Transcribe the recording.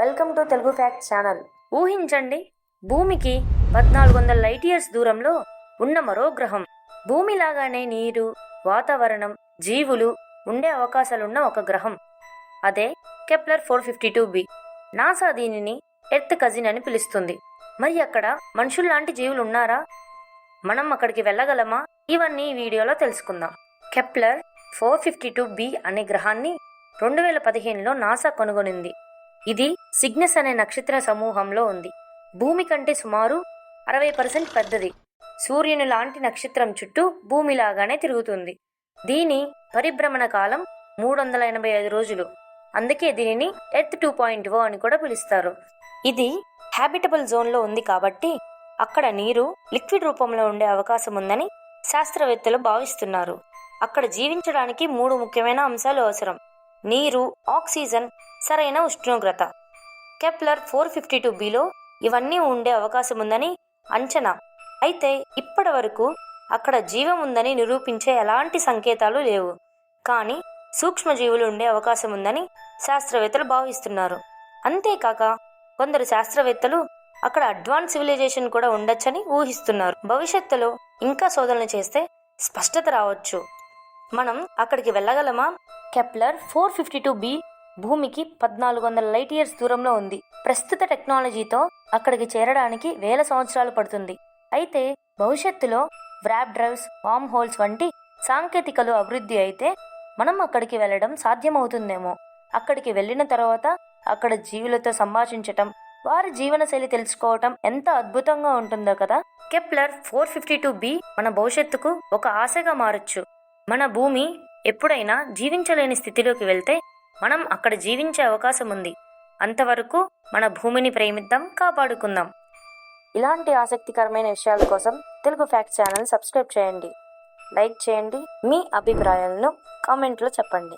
Welcome to Telugu fact channel. ఊహించండి భూమికి పద్నాలుగు వందల లైట్ ఇయర్స్ దూరంలో ఉన్న మరో గ్రహం. భూమిలాగానే నీరు వాతావరణం జీవులు ఉండే అవకాశాలున్న ఒక గ్రహం. అదే Kepler four fifty two B. NASA దీనిని ఎర్త్ కజిన్ అని పిలుస్తుంది. మరి అక్కడ మనుషుల్లాంటి జీవులు ఉన్నారా? మనం అక్కడికి వెళ్ళగలమా? ఇవన్నీ ఈ వీడియోలో తెలుసుకుందాం. Kepler four fifty two B అనే గ్రహాన్ని రెండు వేల పదిహేనులో నాసా కనుగొనింది. ఇది సిగ్నస్ అనే నక్షత్ర సమూహంలో ఉంది. భూమి కంటే సుమారు అరవై పర్సెంట్ పెద్దది. సూర్యుని లాంటి నక్షత్రం చుట్టూ భూమిలాగానే తిరుగుతుంది. దీని పరిభ్రమణ కాలం మూడు వందల ఎనభై ఐదు రోజులు. అందుకే దీనిని ఎర్త్ టూ పాయింట్ ఓ అని కూడా పిలుస్తారు. ఇది హ్యాబిటబుల్ జోన్లో ఉంది కాబట్టి అక్కడ నీరు లిక్విడ్ రూపంలో ఉండే అవకాశం ఉందని శాస్త్రవేత్తలు భావిస్తున్నారు. అక్కడ జీవించడానికి మూడు ముఖ్యమైన అంశాలు అవసరం. నీరు ఆక్సిజన్ సరైన ఉష్ణోగ్రత. కెప్లర్ ఫోర్ ఫిఫ్టీ టూ బిలో ఇవన్నీ ఉండే అవకాశం ఉందని అంచనా. అయితే ఇప్పటి వరకు అక్కడ జీవం ఉందని నిరూపించే ఎలాంటి సంకేతాలు లేవు. కానీ సూక్ష్మజీవులు ఉండే అవకాశం ఉందని శాస్త్రవేత్తలు భావిస్తున్నారు. అంతేకాక కొందరు శాస్త్రవేత్తలు అక్కడ అడ్వాన్స్ సివిలైజేషన్ కూడా ఉండొచ్చని ఊహిస్తున్నారు. భవిష్యత్తులో ఇంకా శోధనలు చేస్తే స్పష్టత రావచ్చు. మనం అక్కడికి వెళ్ళగలమా? Kepler four fifty two B భూమికి పద్నాలుగు వందల లైట్ ఇయర్స్ దూరంలో ఉంది. ప్రస్తుత టెక్నాలజీతో అక్కడికి చేరడానికి వేల సంవత్సరాలు పడుతుంది. అయితే భవిష్యత్తులో వ్రాప్ డ్రైవ్స్ వామ్ హోల్స్ వంటి సాంకేతికలు అభివృద్ధి అయితే మనం అక్కడికి వెళ్ళడం సాధ్యమవుతుందేమో. అక్కడికి వెళ్ళిన తర్వాత అక్కడ జీవులతో సంభాషించటం వారి జీవనశైలి తెలుసుకోవటం ఎంత అద్భుతంగా ఉంటుందో కదా! Kepler four fifty two B మన భవిష్యత్తుకు ఒక ఆశగా మారొచ్చు. మన భూమి ఎప్పుడైనా జీవించలేని స్థితిలోకి వెళ్తే మనం అక్కడ జీవించే అవకాశం ఉంది అంతవరకు మన భూమిని ప్రేమిద్దాం కాపాడుకుందాం. ఇలాంటి ఆసక్తికరమైన విషయాల కోసం తెలుగు ఫ్యాక్ట్ ఛానల్ సబ్స్క్రైబ్ చేయండి. లైక్ చేయండి. మీ అభిప్రాయాలను కామెంట్లో చెప్పండి.